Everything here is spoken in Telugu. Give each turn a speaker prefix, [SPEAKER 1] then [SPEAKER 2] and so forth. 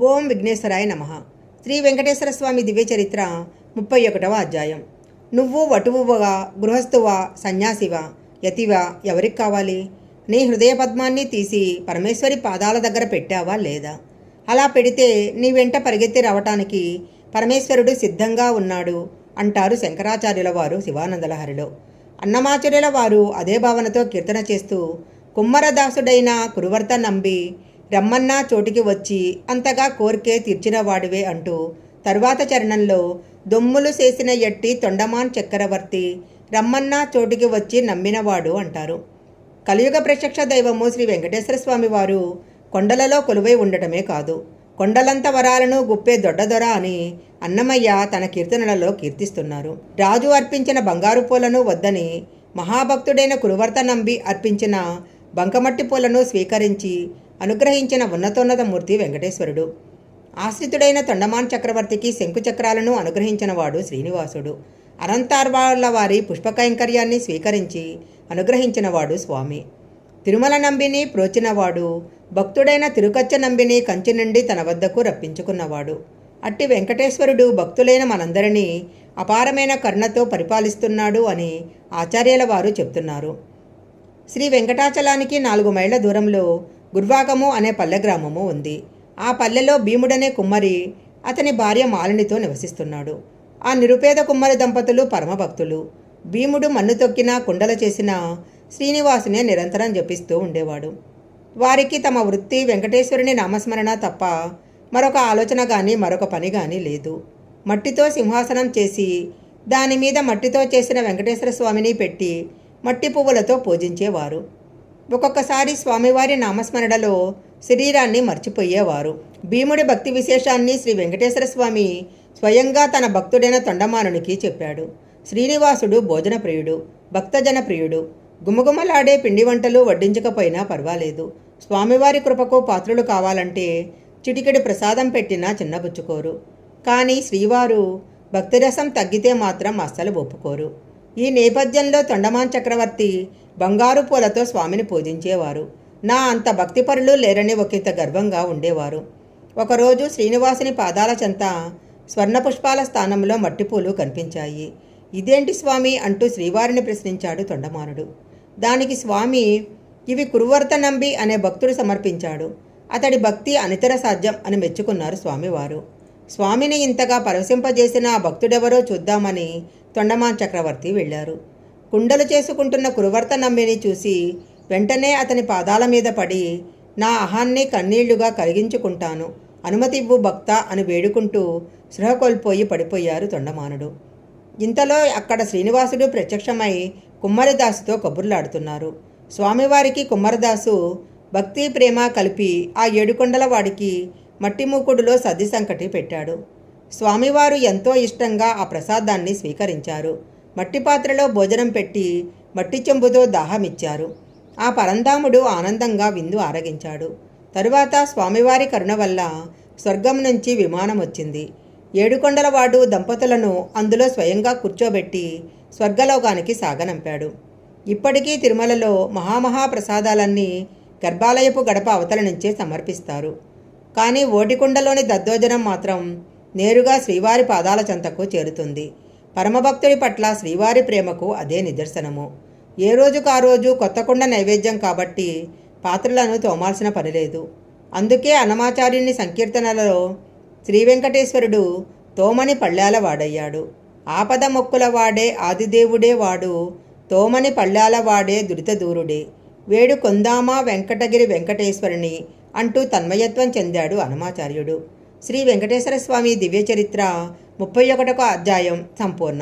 [SPEAKER 1] ఓం విఘ్నేశ్వరాయ నమ. శ్రీ వెంకటేశ్వర స్వామి దివ్య చరిత్ర ముప్పై ఒకటవ అధ్యాయం. నువ్వు వటువువగా గృహస్థువా సన్యాసివా యతివా ఎవరికి కావాలి? నీ హృదయ పద్మాన్ని తీసి పరమేశ్వరి పాదాల దగ్గర పెట్టావా లేదా? అలా పెడితే నీ వెంట పరిగెత్తి రావటానికి పరమేశ్వరుడు సిద్ధంగా ఉన్నాడు అంటారు శంకరాచార్యుల వారు శివానందలహరిలో. అన్నమాచార్యుల వారు అదే భావనతో కీర్తన చేస్తూ కుమ్మరదాసుడైన కురువర్త నంబి రమ్మన్నా చోటికి వచ్చి అంతగా కోరికే తీర్చినవాడివే అంటూ తరువాత చరణంలో దొమ్ములు చేసిన ఎట్టి తొండమాన్ చక్రవర్తి రమ్మన్నా చోటికి వచ్చి నమ్మినవాడు అంటారు. కలియుగ ప్రత్యక్ష దైవము శ్రీ వెంకటేశ్వర స్వామి వారు కొండలలో కొలువై ఉండటమే కాదు. కొండలంత వరాలను గుప్పే దొడ్డదొర అని అన్నమయ్య తన కీర్తనలలో కీర్తిస్తున్నారు. రాజు అర్పించిన బంగారు పూలను వద్దని మహాభక్తుడైన కురువర్త నంబి అర్పించిన బంకమట్టి పూలను స్వీకరించి అనుగ్రహించిన ఉన్నతోన్నత మూర్తి వెంకటేశ్వరుడు. ఆశ్రితుడైన తొండమాన్ చక్రవర్తికి శంకుచక్రాలను అనుగ్రహించినవాడు శ్రీనివాసుడు. అనంతార్వాళ్ళ వారి పుష్పకైంకర్యాన్ని స్వీకరించి అనుగ్రహించినవాడు స్వామి. తిరుమల నంబిని ప్రోచినవాడు భక్తుడైన తిరుకచ్చ నంబిని కంచి నుండి తన వద్దకు రప్పించుకున్నవాడు. అట్టి వెంకటేశ్వరుడు భక్తులైన మనందరినీ అపారమైన కరుణతో పరిపాలిస్తున్నాడు అని ఆచార్యుల వారు చెప్తున్నారు. శ్రీ వెంకటాచలానికి నాలుగు మైళ్ళ దూరంలో గుర్వాకము అనే పల్లె గ్రామము ఉంది. ఆ పల్లెలో భీముడనే కుమ్మరి అతని భార్య మాలినితో నివసిస్తున్నాడు. ఆ నిరుపేద కుమ్మరి దంపతులు పరమభక్తులు. భీముడు మన్ను తొక్కిన కుండల చేసిన శ్రీనివాసునే నిరంతరం జపిస్తూ ఉండేవాడు. వారికి తమ వృత్తి వెంకటేశ్వరుని నామస్మరణ తప్ప మరొక ఆలోచన కానీ మరొక పని కానీ లేదు. మట్టితో సింహాసనం చేసి దాని మీద మట్టితో చేసిన వెంకటేశ్వర స్వామిని పెట్టి మట్టి పువ్వులతో పూజించేవారు. ఒక్కొక్కసారి స్వామివారి నామస్మరణలో శరీరాన్ని మర్చిపోయేవారు. భీముడి భక్తి విశేషాన్ని శ్రీ వెంకటేశ్వర స్వామి స్వయంగా తన భక్తుడైన తొండమానునికి చెప్పాడు. శ్రీనివాసుడు భోజన ప్రియుడు భక్తజన ప్రియుడు గుమగుమలాడే పిండి వంటలు వడ్డించకపోయినా పర్వాలేదు. స్వామివారి కృపకు పాత్రులు కావాలంటే చిటికెడు ప్రసాదం పెట్టినా చిన్నబుచ్చుకోరు. కానీ శ్రీవారు భక్తిరసం తగ్గితే మాత్రం అస్సలు ఒప్పుకోరు. ఈ నేపథ్యంలో తొండమాన్ చక్రవర్తి బంగారు పూలతో స్వామిని పూజించేవారు. నా అంత భక్తిపరులు లేరని ఒకంత గర్వంగా ఉండేవారు. ఒకరోజు శ్రీనివాసుని పాదాల చెంత స్వర్ణ పుష్పాల స్థానంలో మట్టిపూలు కనిపించాయి. ఇదేంటి స్వామి? అంటూ శ్రీవారిని ప్రశ్నించాడు తొండమానుడు. దానికి స్వామి ఇవి కురువర్త నంబి అనే భక్తుడు సమర్పించాడు. అతడి భక్తి అనితర సాధ్యం అని మెచ్చుకున్నారు స్వామివారు. స్వామిని ఇంతగా పరవశింపజేసిన ఆ భక్తుడెవరో చూద్దామని తొండమాన్ చక్రవర్తి వెళ్ళారు. కుండలు చేసుకుంటున్న కురువర్త నమ్మిని చూసి వెంటనే అతని పాదాల మీద పడి నా అహాన్ని కన్నీళ్ళుగా కలిగించుకుంటాను అనుమతివ్వు భక్త అని వేడుకుంటూ సృహ కోల్పోయి పడిపోయారు తొండమానుడు. ఇంతలో అక్కడ శ్రీనివాసుడు ప్రత్యక్షమై కుమ్మరిదాసుతో కబుర్లాడుతున్నారు. స్వామివారికి కుమ్మరదాసు భక్తి ప్రేమ కలిపి ఆ ఏడుకొండల వాడికి మట్టి మూకుడులో సద్ది సంకటి పెట్టాడు. స్వామివారు ఎంతో ఇష్టంగా ఆ ప్రసాదాన్ని స్వీకరించారు. మట్టి పాత్రలో భోజనం పెట్టి మట్టి చెంబుతో దాహమిచ్చారు. ఆ పరంధాముడు ఆనందంగా విందు ఆరగించాడు. తరువాత స్వామివారి కరుణ వల్ల స్వర్గం నుంచి విమానం వచ్చింది. ఏడుకొండలవాడు దంపతులను అందులో స్వయంగా కూర్చోబెట్టి స్వర్గలోకానికి సాగనంపాడు. ఇప్పటికీ తిరుమలలో మహామహా ప్రసాదాలన్నీ గర్భాలయపు గడప అవతల నుంచే సమర్పిస్తారు. కానీ ఓటికొండలోని దద్దోజనం మాత్రం నేరుగా శ్రీవారి పాదాల చెంతకు చేరుతుంది. పరమభక్తుడి పట్ల శ్రీవారి ప్రేమకు అదే నిదర్శనము. ఏ రోజుకు ఆ రోజు కొత్త కుండ నైవేద్యం కాబట్టి పాత్రలను తోమాల్సిన పనిలేదు అందుకే అన్నమాచార్యుని సంకీర్తనలలో శ్రీ వెంకటేశ్వరుడు తోమని పళ్ళాల వాడయ్యాడు. ఆపద మొక్కుల వాడే ఆదిదేవుడే వాడు తోమని పళ్ళాల వాడే దురితదూరుడే. వేడు కొందామా వెంకటగిరి వెంకటేశ్వరుని అంటూ తన్మయత్వం చెందాడు అనమాచార్యుడు శ్రీ వెంకటేశ్వర స్వామి దివ్య చరిత్ర ముప్పై ఒకటొక అధ్యాయం సంపూర్ణం.